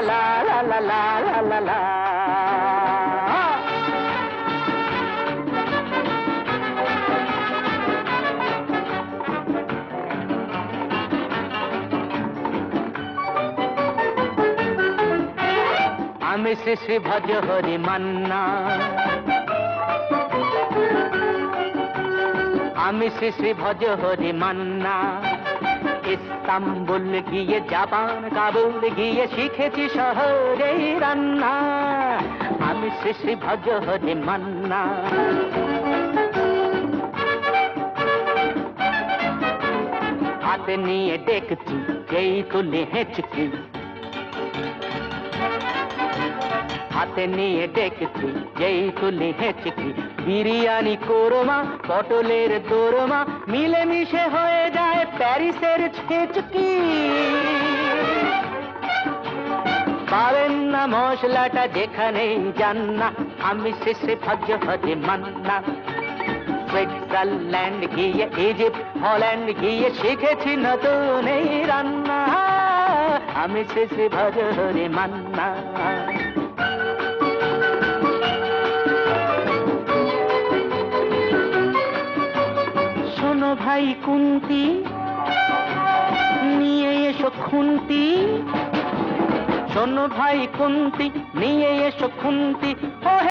la la la la la la la. আমি শেষে ভজ হরি মান্না আমি শেষে ভজ হরি মান্না ইস্তাম্বুল গিয়ে জাপান কাবুল, গিয়ে শিখেছি শহরে রান্না। আমি শ্রী ভজ হরি মান্না। হাতে নিয়ে দেখছি যেই তুলে হেঁচকি হাতে নিয়ে ডেকেছি যেই তুলি হেঁচকি বিরিয়ানি কোরমা, পটলের দোরমা, মিলেমিশে হয়ে যায় ছেচকি পাবেন না মশলাটা যেখানেই যান না, আমি শেষে ভজ হজে মান্না। সুইজারল্যান্ড গিয়ে, ইজিপ্ট, হল্যান্ড গিয়ে শিখেছি নতুন এই রান্না। আমি শেষে ভজ মান্না। শোনো ভাই কুন্তি খুন্তি। শোনো ভাই কুন্তি নিয়ে এসো খুন্তি।